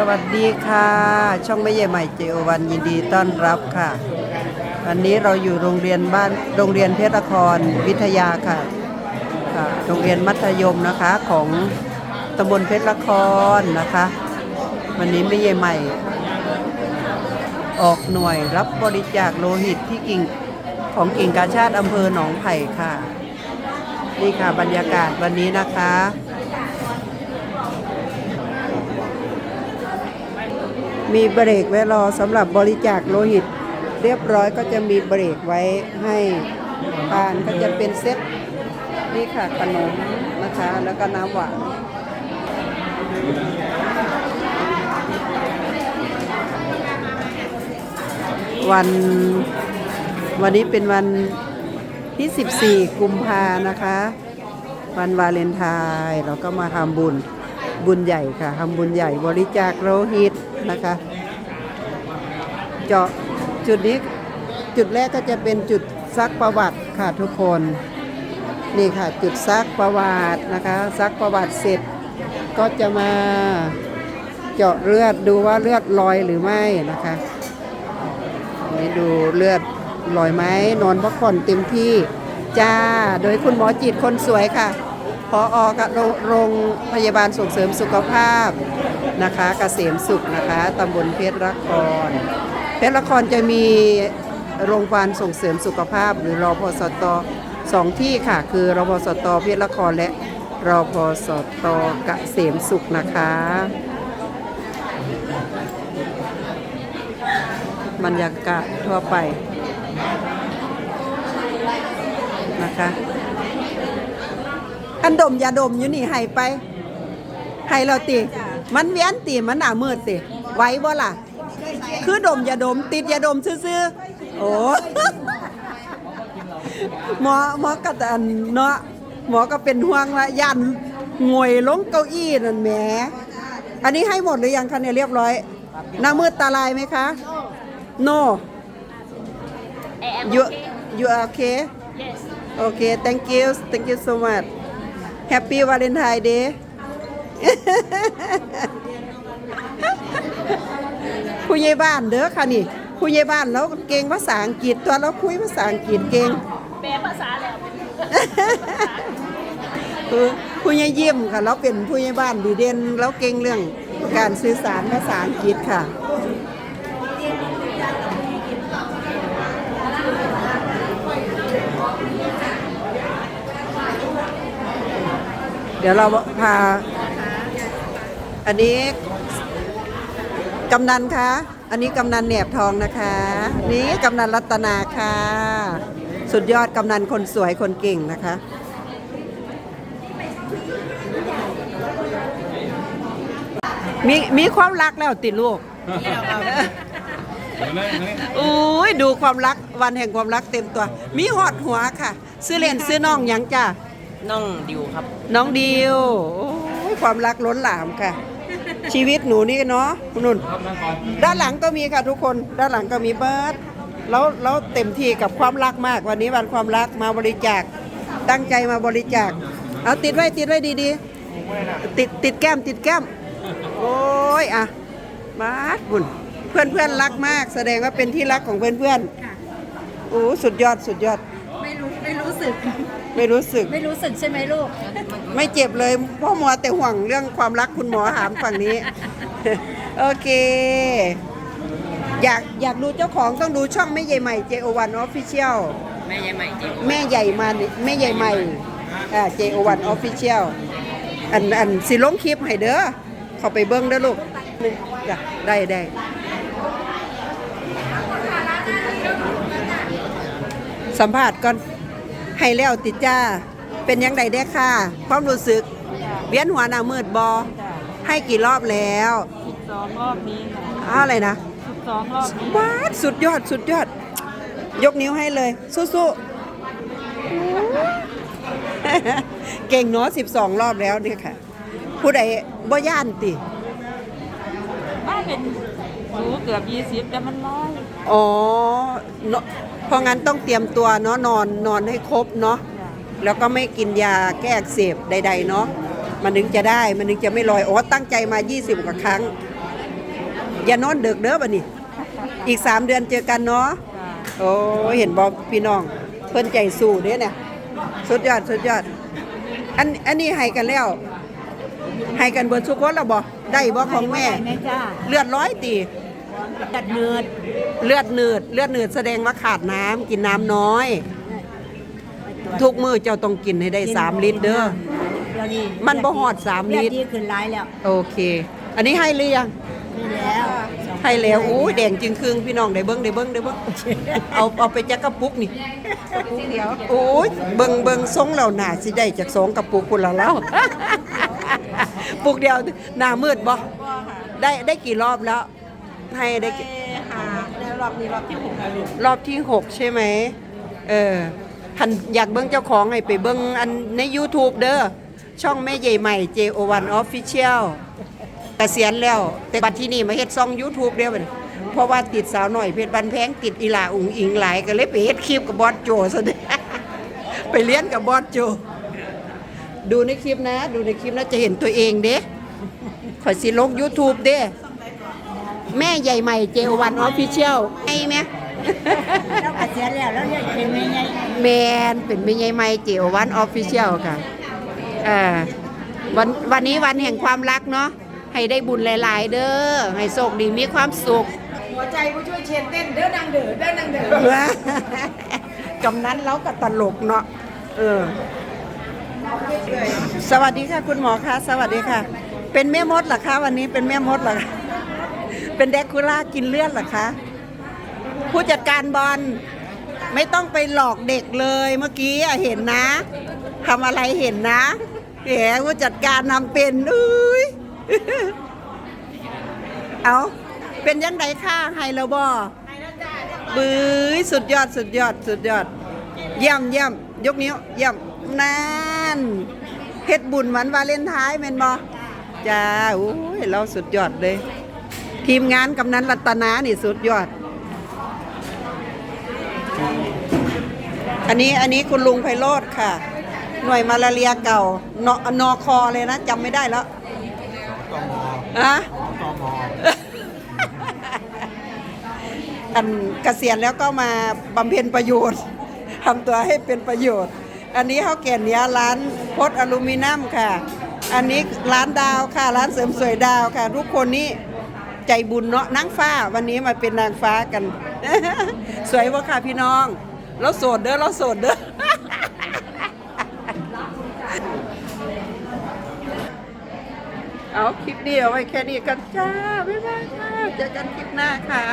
สวัสดีค่ะ ช่องแม่ใหญ่ใหม่เจโอวันยินดีต้อนรับค่ะ วันนี้เราอยู่โรงเรียนบ้านโรงเรียนเพชรนครวิทยาค่ะค่ะ โรงเรียนมัธยมนะคะของตำบลเพชรนครนะคะ วันนี้แม่ใหญ่ใหม่ ออกหน่วยรับบริจาคโลหิตที่กิ่งของกิ่งกาชาติอำเภอหนองไผ่ค่ะ นี่ค่ะบรรยากาศวันนี้นะคะ มีเบรกไว้รอสำหรับบริจาคโลหิต เรียบร้อยก็จะมีเบรกไว้ให้ทานก็จะเป็นเซตนี่ค่ะขนมนะคะ แล้วก็น้ำหวานวัน วันนี้เป็นวันที่ 14 กุมภานะคะ วันวาเลนไทน์เราก็มาทำบุญ บุญใหญ่ค่ะทำบุญใหญ่บริจาคโลหิตนะคะ เจาะจุดนี้จุดแรกก็จะเป็นจุดซักประวัติค่ะทุกคนนี่ค่ะจุดซักประวัตินะคะซักประวัติเสร็จก็จะมาเจาะเลือดดูว่าเลือดลอยหรือไม่นะคะนี่ดูเลือดลอยไหมนอนพักผ่อนเต็มที่จ้าโดยคุณหมอจิตคนสวยค่ะ พออกับโรงพยาบาลส่งเสริมสุขภาพนะคะเกษมสุขนะคะตำบลเพชรละคร เพชรละครจะมีโรงพยาบาลส่งเสริมสุขภาพ หรือรอพสตสองที่ค่ะ คือรพสตเพชรละครและรพสตเกษมสุขนะคะบรรยากาศทั่วไปนะคะ อันดมยาดมอยู่นี่ให้ไปให้เราติ มันเวียนติมันหนามืดติไหว้บ่ล่ะ คือดมยาดม ติดยาดมซื่อๆโอ้หมอหมอก็แต่อันเนาะหมอก็เป็นห่วงว่ายันงวยลงเก้าอี้นั่นแหมอันนี้ให้หมดหรือยังคะเนี่ยเรียบร้อยหน้ามืดตาลายไหมคะ no I am you okay. you are okay Yes. okay thank you thank you so much happy valentine day ผู้ใหญ่บ้านเด้อค่ะนี่ผู้ใหญ่บ้านแล้วเก่งภาษาอังกฤษตัวเราคุยภาษาอังกฤษเก่งแปลภาษาแล้วคือผู้ใหญ่ยิ้มค่ะเราเป็นผู้ใหญ่บ้านดีเด่นแล้วเก่งเรื่องการสื่อสารภาษาอังกฤษค่ะ เดี๋ยวเราพา อันนี้กำนันคะ อันนี้กำนันแหนบทองนะคะ นี่กำนันรัตนาค่ะ สุดยอดกำนันคนสวยคนเก่งนะคะ มีมีความรักแล้วติดลูกอุ้ยดูความรักวันแห่งความรักเต็มตัว มีหอดหัวค่ะ ซื้อเล่นซื้อน้องหยังจ้า น้องดิวครับ น้องดิวโอ้ยความรักล้นหลามค่ะ ชีวิตหนูนี่เนาะคุณนุ่น ด้านหลังก็มีค่ะทุกคน ด้านหลังก็มีเบิร์ดแล้วแล้วเต็มที่กับความรักมาก วันนี้วันความรักมาบริจาค ตั้งใจมาบริจาค เอาติดไว้ติดไว้ดีๆ ติดติดแก้มติดแก้ม โอ้ยอะ มาดบุญเพื่อนเพื่อนๆรักมาก แสดงว่าเป็นที่รักของเพื่อนเพื่อนๆโอ้สุดยอดสุดยอด ไม่รู้ไม่รู้สึก ไม่รู้สึก ไม่รู้สึกใช่ไหมลูก ไม่เจ็บเลยเพ่อหมอแต่ห่วงเรื่องความรักคุณหมอถามฝั่งนี้ โอเค อยากอยากดูเจ้าของต้องดูช่องแม่ใหญ่ใหม่ JO1 Official แม่ยายใหม่จริงแม่ใหญ่มาแม่ใหญ่ใหม่อ่า JO1 Official อันอันสิลงคลิปให้เด้อเข้าไปเบิ้งเด้อลูกจ้ะได้ได้สัมภาษณ์ก่อน ให้แล้วติดจ้า เป็นยังไงได้ค่ะ ความรู้สึก เวียนหัวหน้ามืดบอให้กี่รอบแล้วสองรอบนี้ค่ะอ้าวอะไรนะสิบสองรอบนี้ว้าดสุดยอดสุดยอด ยกนิ้วให้เลย สู้ๆเก่งเนาะ12รอบแล้วเนี่ยค่ะ ผู้ใดบ่ย่านติบ้านเป็นสูเกือบยี่สิบแต่มันน้อย อ๋อ เนอะเพราะงั้นต้องเตรียมตัวเนาะนอนนอนให้ครบเนาะจ้ะแล้วก็ไม่กินยาแก้อักเสบใด ๆ เนาะมันถึงจะได้มันถึงจะไม่ลอยอ๋อตั้งใจมา 20 กว่าครั้ง อย่านอนดึกเด้อบัดนี้อีกสามเดือนเจอกันเนาะจ้าโอ้เห็นบอกพี่น้อง เพิ่นใจสู้เด้เนี่ยสุดยอดสุดยอดอันอันนี้ให้กันแล้วให้กันเบิดทุกคนแล้วบ่ได้บ่ของแม่แม่จ้าเลือดร้อยตี ตัดเนือดเลือดหนืด เลือดหนืดแสดงว่าขาดน้ำกินน้ำน้อย ทุกมื้อเจ้าต้องกินให้ได้ 3 ลิตรเด้อเดี๋ยวนี้มันบ่ฮอดสามลิตรเลือดดีขึ้นหลายแล้วโอเค อันนี้ให้หรือยัง นี่แล้วให้แล้วอู้ยแดงจึงครึ่งพี่น้องได้เบิ่งได้เบิ่งได้เบิ่งเอาเอาไปจักกระปุกนี่กระปุกเดียวโอ้ยเบิ่งเบิ่งทรงแล้วน่าสิได้จากสองกระปุกพุ่นละแล้ว ปุกเดียวหน้ามืดบ่ได้ได้กี่รอบแล้ว ให้ได้กี่หาในรอบนี้รอบที่หกแล้วลูกรอบที่6ใช่ไหมเออพันอยากเบิ้งเจ้าของให้ไปเบิ้งอันใน YouTube เด้อช่องแม่ใหญ่ใหม่ JO1 Official เกษียณแล้ว แต่บัดที่นี่มาเฮ็ดช่อง YouTube เดียวบัดนี้เพราะว่าติดสาวหน่อยเพชรบันแพงติดอีหลาอุ๋งอิงหลายก็เลยไปเฮ็ดคลิปกับบอสโจซะเด้ไปเรียนกับบอสโจ ดูในคลิปนะ ดูในคลิปนะจะเห็นตัวเองเด้ขอยสิลง YouTube เด้ แม่ใหญ่ใหม่ JO1 Official ไงแม่แล้วก็เสียแล้วแล้วเรียกเป็นแม่ใหญ่แมนเป็นแม่ใหญ่ใหม่เจียววันออฟฟิเชียลค่ะเอ่าวันวันนี้วันแห่งความรักเนาะให้ได้บุญหลาย ๆ เด้อให้โชคดีมีความสุข หัวใจผู้ช่วยเชียนเต้นเด้อนางเด้อเด้อนางเด้อกำนั้นเราก็ตลกเนาะเออสวัสดีค่ะคุณหมอคะสวัสดีค่ะ เป็นแม่มดเหรอคะวันนี้เป็นแม่มดเหรอคะ เป็นแดกคูล่ากินเลือดเหรอคะ ผู้จัดการบอลไม่ต้องไปหลอกเด็กเลยเมื่อกี้อะเห็นนะทำอะไรเห็นนะแหมผู้จัดการนำเป็นอุ้ยเอาเป็นยังไงค่าไฮโลบอบื้อสุดยอดสุดยอดสุดยอด เยี่ยมเยี่ยมยกนิ้วเยี่ยมนั่นเฮ็ดบุญวันวาเลนไทน์แมนบ่จ้าโอ้ยเราสุดยอดเลย ทีมงานกำนันรัตนานี่สุดยอด อันนี้อันนี้คุณลุงไพโรธค่ะ หน่วยมาลาเรียเก่านอนอคอเลยนะจำไม่ได้แล้วอะอันเกษียณแล้วก็มาบำเพ็ญประโยชน์ทำตัวให้เป็นประโยชน์ อันนี้เขาแก่นเนี้ยร้านพดอลูมิเนียมค่ะ อันนี้ร้านดาวค่ะ ร้านเสริมสวยดาวค่ะ ทุกคนนี่ ใจบุญเนาะนางฟ้า วันนี้มาเป็นนางฟ้ากัน สวยวะค่ะพี่น้อง เราโสดเด้อเราโสดเด้อเอาคลิปนี้เอาไว้แค่นี้กันจ้า บ๊ายบายค่ะเจอกันคลิปหน้าค่ะ